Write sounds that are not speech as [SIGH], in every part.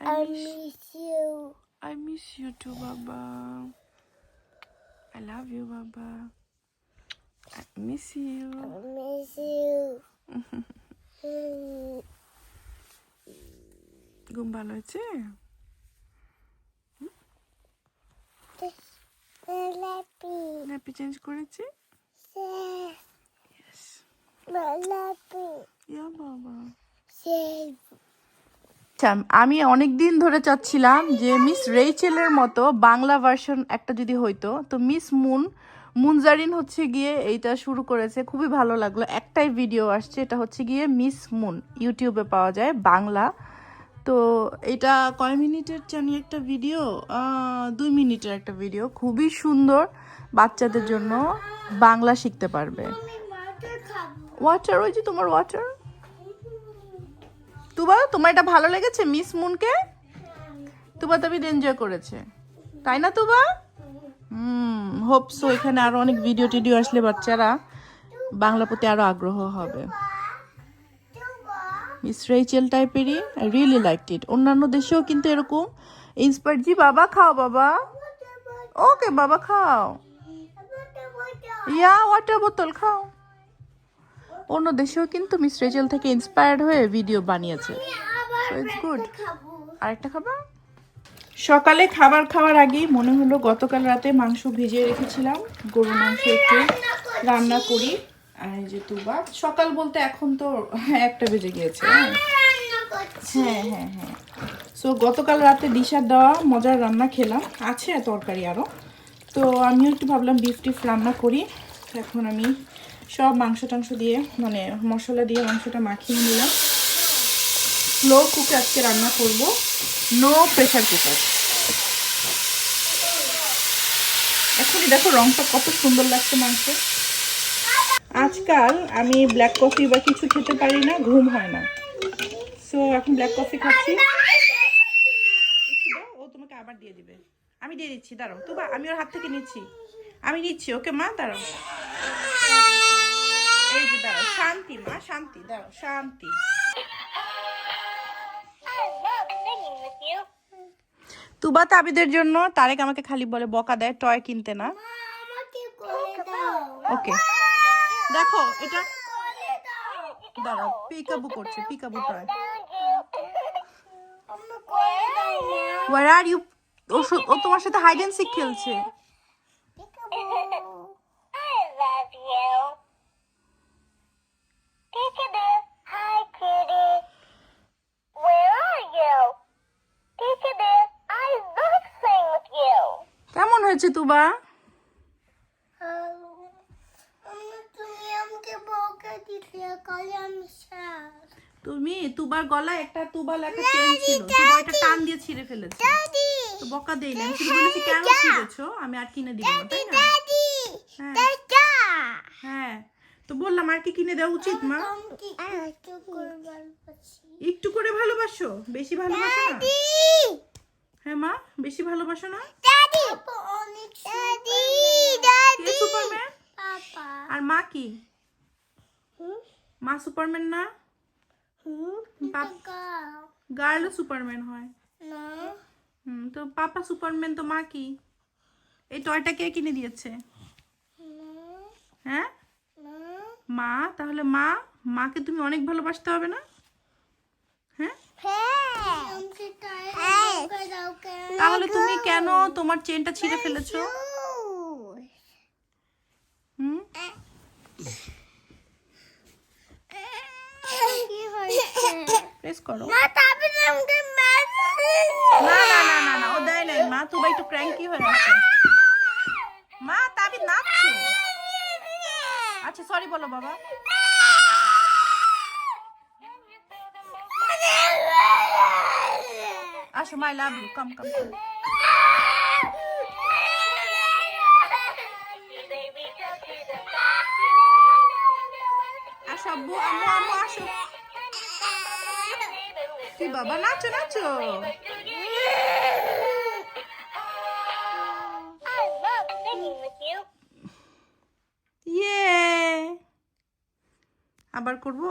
I I miss, miss you. I miss you too, Baba. I love you, Baba. I miss you. I miss you. [LAUGHS] Mm, ঘুম ভালো হয়েছে I love you. Nappy change করেছি Say, Yes. I love you. ইয়া বাবা Say, আচ্ছা আমি অনেক দিন ধরে চাচ্ছিলাম যে মিস রেইচেলের মতো বাংলা ভার্সন একটা যদি হইতো তো মিস মুন মুনজারিন হচ্ছে গিয়ে এইটা শুরু করেছে খুবই ভালো লাগল। একটাই ভিডিও আসছে এটা হচ্ছে গিয়ে মিস মুন ইউটিউবে পাওয়া যায় বাংলা। তো এটা কয় মিনিটের জানি একটা ভিডিও দুই মিনিটের একটা ভিডিও খুবই সুন্দর বাচ্চাদের জন্য বাংলা শিখতে পারবে। ওয়াটার ওই যে তোমার ওয়াটার তুবা, তোমার এটা ভালো লেগেছে? মিস মুনকে তুবা তবে এনজয় করেছে। তাই না, তুবা? হুম হোপ সো এখানে আরও অনেক ভিডিও টিডিও আসলে বাচ্চারা বাংলা প্রতি আরও আগ্রহ হবে। মিস রেইচেল টাইপেরই আই রিয়েলি লাইক ইট অন্যান্য দেশেও কিন্তু এরকম। ইন্সপায়ার জি, বাবা, খাও, বাবা। ওকে বাবা, খাও। ইয়া ওয়াটার বোতল খাও। অন্য দেশেও কিন্তু মিস রেচেল থেকে ইন্সপায়ার্ড হয়ে ভিডিও বানিয়েছে। So it's good. খাব। আরেকটা খাবার সকালে খাবার খাওয়ার আগেই মনে হলো গতকাল রাতে মাংস ভিজিয়ে রেখেছিলাম গরুর মাংস একটু রান্না করি আর এই যে তুবা। সকাল বলতে এখন তো [LAUGHS] একটা বেজে গিয়েছে হ্যাঁ? হ্যাঁ হ্যাঁ হ্যাঁ। সো গতকাল রাতে দিশার দেওয়া মজার রান্না খেলাম। আছে তরকারি আরও তো আমিও একটু ভাবলাম বিফ টিফ রান্না করি। এখন আমি সব মাংস টাংস দিয়ে মানে মশলা দিয়ে মাংসটা মাখিয়ে নিলাম। স্লো কুকে আজকে রান্না করব। নো প্রেশার কুকার এখনই দেখো রংটা কত সুন্দর লাগছে মাংসে। আজকাল আমি ব্ল্যাক কফি বা কিছু খেতে পারি না, ঘুম হয় না। সো এখন ব্ল্যাক কফি খাচ্ছি। ও তোমাকে আবার দিয়ে দিবে। আমি দিয়ে দিচ্ছি, দাঁড়াও তো আমি ওর হাত থেকে নিচ্ছি আমি নিচ্ছি, ওকে, মা, দাঁড়াও এই যে, দাঁড়াও, শান্তি, মা, শান্তি, দাঁড়াও, শান্তি you. তুবা তাবিদের জন্য, তারেক আমাকে খালি বলে বকা দেয়, টয় কিনতে না। ওকে দেখো, এটা। দাঁড়াও, পিকাবু করছে, peekaboo toy. Where are you ও তোমার সাথে হাইড অ্যান্ড সিক খেলছে. কেমন হয়েছে তুবা? তুমি তুবার গলায় একটা তুবা লেখা চেন ছিল। তুবা এটা টান দিয়ে ছিঁড়ে ফেলেছে। তো বকা দেই না। শুধু বলেছি কেন ছিঁড়েছো আমি আর কিনে দিব না তাই না? হ্যাঁ। হ্যাঁ। তো বললাম আর কি কিনে দেওয়া উচিত মা? একটু করে ভালোবাসি। বেশি ভালোবাসো না? হ্যাঁ মা বেশি ভালোবাসো না? সুপারম্যান। আর মা কি? হুম মা সুপারম্যান না? হুম পাপ- সুপারম্যান হয়। না। হুম তো পাপা সুপারম্যান তো মা কি? এই টয়টা কে কিনে দিয়েছে? হ্যাঁ? মা? তাহলে মা মাকে তুমি অনেক ভালোবাসতে হবে না? হ্যাঁ? তাহলে তুমি কেন তোমার চেনটা ছিঁড়ে ফেলেছো? হুম? প্রেস করো। তারপরে না না না না না, ও দেয় নাই। মা তুমি একটু ক্র্যাঙ্কি হয়ে গেছে। মা তাবি নাচছে। আচ্ছা সরি বলো বাবা। আসো my love you come come come Sí, papá, Nacho, Nacho. আবার করব?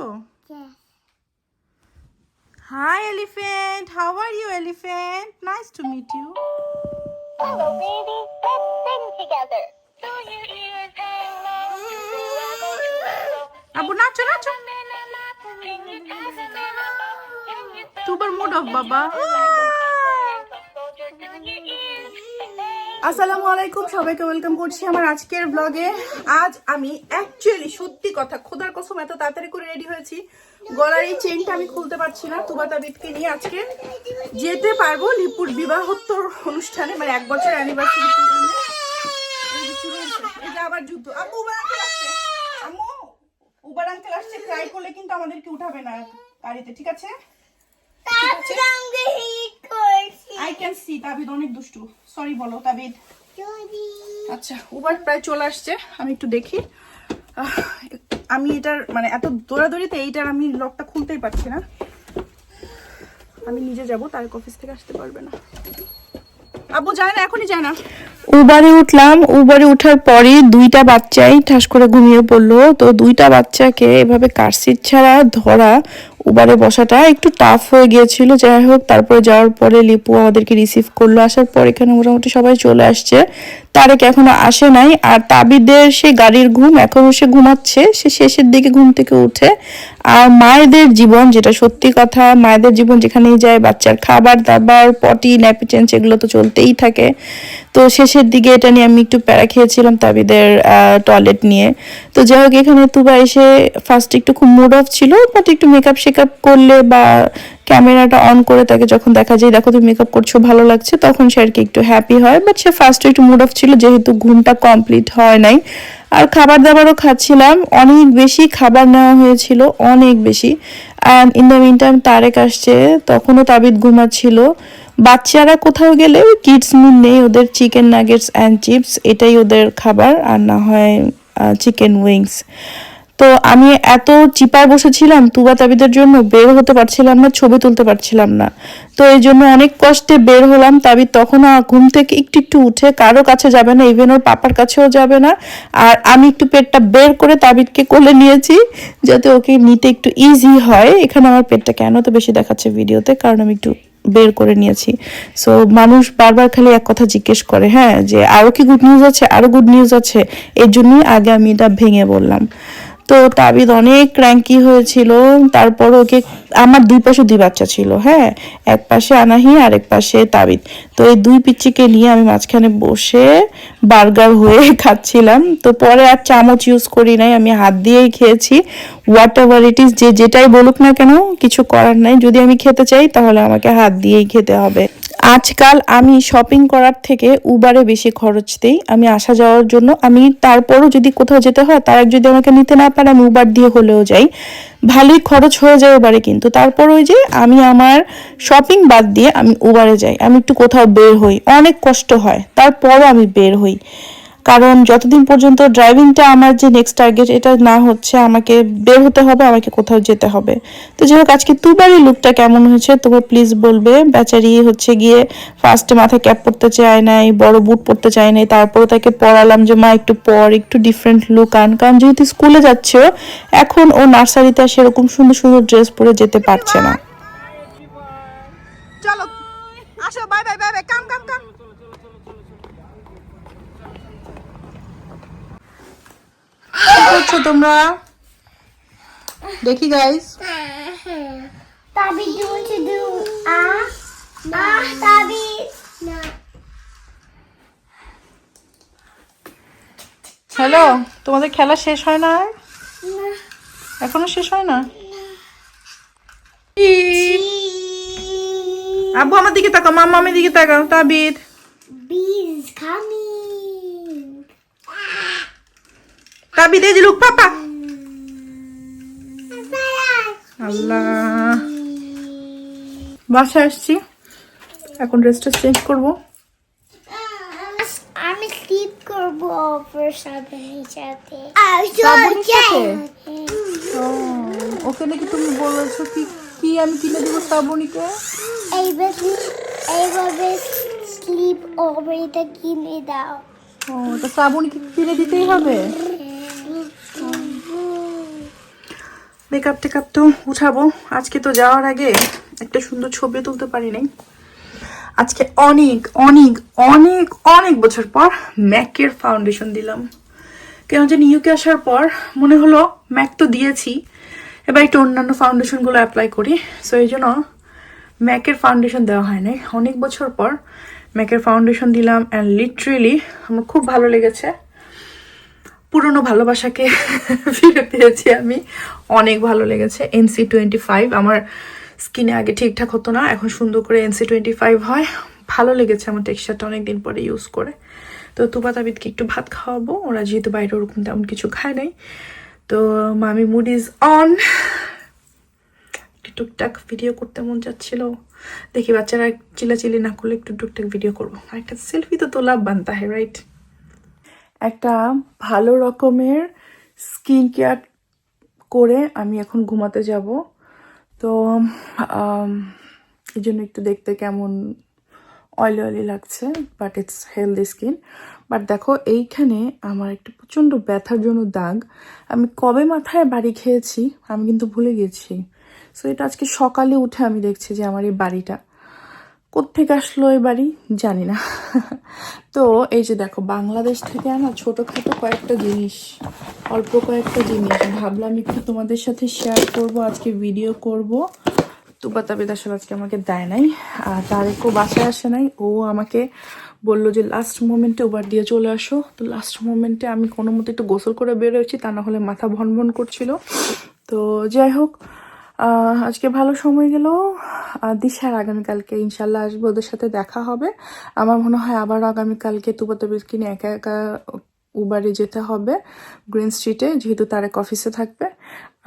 Hi elephant how are you elephant nice to meet you. Abu Nacho Nacho. Super mood off বাবা আসসালামু আলাইকুম, সবাইকে ওয়েলকাম করছি আমার আজকের ব্লগে আজ আমি অ্যাকচুয়ালি সত্যি কথা, খোদার কসম, এত তাড়াতাড়ি করে রেডি হয়েছি। গলার এই চেনটা আমি খুলতে পারছি না, তুবা তাবিদকে নিয়ে আজকে যেতে পারব লিপুর বিবাহোত্তর অনুষ্ঠানে মানে এক বছর অ্যানিভার্সারি আবার যুদ্ধ। আম্মু উবার আঙ্কেল আসছে। আম্মু উবার আঙ্কেল আসছে ট্রাই করলে কিন্তু আমাদেরকে উঠাবে না গাড়িতে, ঠিক আছে? আই ক্যান সি তাবিদ অনেক দুষ্টু। সরি বলো তাবিদ। আচ্ছা উবার প্রায় চলে আসছে আমি একটু দেখি। আমি এটার মানে এত দৌড়াদৌড়িতে এইটার আমি লকটা খুলতেই পারছি না। আমি নিজে যাব তারেক অফিস থেকে আসতে পারবে না। আব্বু যায় না এখনই যায় না। উবারে উঠলাম উবারে উঠার পরই দুইটা বাচ্চাই ঠাস করে ঘুমিয়ে পড়ল। তো দুইটা বাচ্চাকে এভাবে কারসিট ছাড়া ধরা উবারে বসাটা একটু টাফ হয়ে গিয়েছিল। যাই হোক, তারপরে যাওয়ার পরে লিপু আমাদেরকে রিসিভ করল। আসার পর এখানে মোটামুটি সবাই চলে আসছে। তারেক এখনও আসে নাই। আর তাবিদের সে গাড়ির ঘুম এখনও সে ঘুমাচ্ছে। সে শেষের দিকে ঘুম থেকে উঠে। আর মায়েদের জীবন যেটা সত্যি কথা, মায়েদের জীবন যেখানেই যায়, বাচ্চার খাবার দাবার পটি ন্যাপি চেঞ্জ এগুলো তো চলতেই থাকে। তো শেষের দিকে এটা নিয়ে আমি একটু প্যারা খেয়েছিলাম তাবিদের টয়লেট নিয়ে। তো যাই হোক, এখানে তুবা এসে ফার্স্ট একটু খুব মুড অফ ছিল বাট একটু মেকআপ শেকআপ করলে বা ক্যামেরাটা অন করে তাকে যখন দেখা যায়, দেখো তুমি মেকআপ করছ, ভালো লাগছে, তখন সে আর কি একটু হ্যাপি হয়। বাট সে ফার্স্ট একটু মুড অফ ছিল, যেহেতু ঘুমটা কমপ্লিট হয় নাই। আর খাবার দাবারও খাচ্ছিলাম, অনেক বেশি খাবার নেওয়া হয়েছিল, অনেক বেশি। And in the meantime Tareq আসছে, তখনও তাবিদ ঘুমাচ্ছিল। বাচ্চারা কোথাও গেলে কিডস মিল নেই, ওদের চিকেন নাগেটস অ্যান্ড চিপস এটাই ওদের খাবার, আর না হয় চিকেন উইংস তো আমি এত চিপায় বসেছিলাম, তুবা তাবিদের জন্য বের হতে পারছিলাম না, ছবি তুলতে পারছিলাম না। তো এই জন্য অনেক কষ্টে বের হলাম, তাবিদ তখন ঘুম থেকে একটু একটু উঠে কারও কাছে যাবে না ইভেন ওর পাপার কাছেও যাবে না। আর আমি একটু পেটটা বের করে তাবিদকে কোলে নিয়েছি, যাতে ওকে নিতে একটু ইজি হয়। এখানে আমার পেটটা কেন তো বেশি দেখাচ্ছে ভিডিওতে কারণ আমি একটু বের করে নিয়েছি। সো মানুষ বারবার খালি এক কথা জিজ্ঞেস করে হ্যাঁ যে আরও কি গুড নিউজ আছে? আরও গুড নিউজ আছে। এর জন্যই আগে আমি এটা ভেঙে বললাম। তো তাবিদ অনেক ক্র্যাঙ্কি হয়েছিল। তারপর ওকে আমার দুই পাশে দুই বাচ্চা ছিল হ্যাঁ? এক পাশে আনাহি আর এক পাশে তাবিদ। তো এই দুই পিচ্চিকে নিয়ে আমি মাঝখানে বসে বার্গার হয়ে [LAUGHS] খাচ্ছিলাম। তো পরে আর চামচ ইউজ করি নাই, আমি হাত দিয়েই খেয়েছি। হোয়াট এভার ইট ইজ যে যেটাই বলুক না কেন, কিছু করার নাই। যদি আমি খেতে চাই, তাহলে আমাকে হাত দিয়েই খেতে হবে। আজকাল আমি শপিং করার থেকে উবারে বেশি খরচ দিই। আমি আসা যাওয়ার জন্য। আমি তারপরও যদি কোথাও যেতে হয়, তারা যদি আমাকে নিতে না পারে, আমি উবার দিয়ে হলেও যাই। ভালোই খরচ হয়ে যায় উবারে কিন্তু। তারপর ওই যে আমি আমার শপিং বাদ দিয়ে আমি উবারে যাই। আমি একটু কোথাও বের হই। অনেক কষ্ট হয়। তারপরও আমি বের হই। কারণ যতদিন পর্যন্ত ড্রাইভিংটা আমার যে নেক্সট টার্গেট এটা না হচ্ছে, আমাকে বের হতে হবে, আমাকে কোথাও যেতে হবে। তো যাই হোক, আজকে তুবারই লুকটা কেমন হয়েছে? তোমরা প্লিজ বলবে, বেচারি হচ্ছে গিয়ে ফার্স্টে মাথায় ক্যাপ পরতে চায় নাই, বড় বুট পরতে চায় নাই তারপরে তাকে পড়ালাম যে, মা, একটু পর, একটু ডিফারেন্ট লুক আন। কারণ যেহেতু স্কুলে যাচ্ছে, এখন ও নার্সারিতে সেরকম সুন্দর সুন্দর ড্রেস পরে যেতে পারছে না। চলো, আসো bye bye bye bye come come come কি করছ তোমরা? দেখি গাইস. হ্যালো তোমাদের খেলা শেষ হয় না এখনও শেষ হয় না? আব্বু আমার দিকে তাকাও মাম্মা আমার দিকে তাকাও তাবিদ Bees coming. এই যে লুক পাপা। আল্লাহ। বাসায় আসছি। এখন ড্রেসটা চেঞ্জ করব। আমি স্লিপ করব অফার সাবনের সাথে? ওকে নাকি তুমি বলেছ কি কি আমি কিনে দেবো শ্রাবণীকে এইভাবে এইভাবে স্লিপ ওভারটা কিনে দাও। ও তো শ্রাবণীকে কিনে দিতেই হবে? মেকআপ টেকআপ তো উঠাবো। আজকে তো যাওয়ার আগে একটা সুন্দর ছবি তুলতে পারি নাই আজকে অনেক অনেক অনেক অনেক বছর পর ম্যাকের ফাউন্ডেশন দিলাম। কেন জানি ইউকে আসার পর মনে হলো ম্যাক তো দিয়েছি। এবার একটু অন্যান্য ফাউন্ডেশনগুলো অ্যাপ্লাই করি। সো এই জন্য ম্যাকের ফাউন্ডেশন দেওয়া হয় নাই অনেক বছর পর ম্যাকের ফাউন্ডেশন দিলাম অ্যান্ড লিটারেলি আমার খুব ভালো লেগেছে। পুরনো ভালোবাসাকে ফিরে পেয়েছি আমি। অনেক ভালো লেগেছে। এনসি টোয়েন্টি ফাইভ আমার স্কিনে আগে ঠিকঠাক হতো না, এখন সুন্দর করে এনসি টোয়েন্টি ফাইভ হয়। ভালো লেগেছে আমার টেক্সচারটা অনেকদিন পরে ইউজ করে। তো তুপা তাবিদকে একটু ভাত খাওয়াবো। ওরা যেহেতু বাইরে, ওরকম তেমন কিছু খায় নাই। তো মামি মুড ইজ অন টুকটাক ভিডিও করতে মন যাচ্ছিল দেখি বাচ্চারা চিল্লাচিল্লি না করলে একটু টুকটাক ভিডিও করব। একটা সেলফি তো তোলা বানতা হয় রাইট একটা ভালো রকমের স্কিন কেয়ার করে আমি এখন ঘুমাতে যাব। তো এই জন্য একটু দেখতে কেমন অয়েলি অয়েলি লাগছে but it's healthy skin but দেখো, এইখানে আমার একটা প্রচণ্ড ব্যথার জন্য দাগ। আমি কবে মাথায় বাড়ি খেয়েছি আমি কিন্তু ভুলে গেছি। সো এটা আজকে সকালে উঠে আমি দেখছি যে আমার এই বাড়িটা কোত্থেকে আসলো এই বাড়ি? জানি না। তো এই যে দেখো, বাংলাদেশ থেকে আনা ছোটোখাটো কয়েকটা জিনিস, অল্প কয়েকটা জিনিস, ভাবলাম একটু তোমাদের সাথে শেয়ার করব, আজকে ভিডিও করব। তুবা তাবিদ আসলে আজকে আমাকে দেয় নাই, আর তারেকও বাসায় আসে নাই। ও আমাকে বলল যে লাস্ট মোমেন্টে ওবার দিয়ে চলে আসো। তো লাস্ট মোমেন্টে আমি কোনো মতো একটু গোসল করে বেরোয়েছি তা না হলে মাথা ভন ভন করছিল। তো যাই হোক আজকে ভালো সময় গেল। দিশার আগামীকালকে ইনশাল্লাহ আসব, ওদের সাথে দেখা হবে। আমার মনে হয় আবার আগামীকালকে তুবাতে কিনে একা একা উবারে যেতে হবে গ্রিন স্ট্রিটে যেহেতু তারেক অফিসে থাকবে।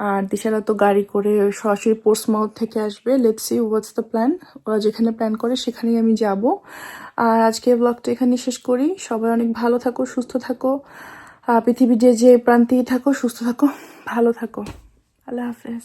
আর দিশারা তো গাড়ি করে সরাসরি পোস্টমাউথ থেকে আসবে। Let's see what's the plan ওরা যেখানে প্ল্যান করে সেখানেই আমি যাব। আর আজকে ব্লগটা এখানে শেষ করি। সবাই অনেক ভালো থাকো, সুস্থ থাকো। পৃথিবীর যে যে প্রান্তেই থাকো, সুস্থ থাকো, ভালো থাকো। আল্লাহ হাফেজ।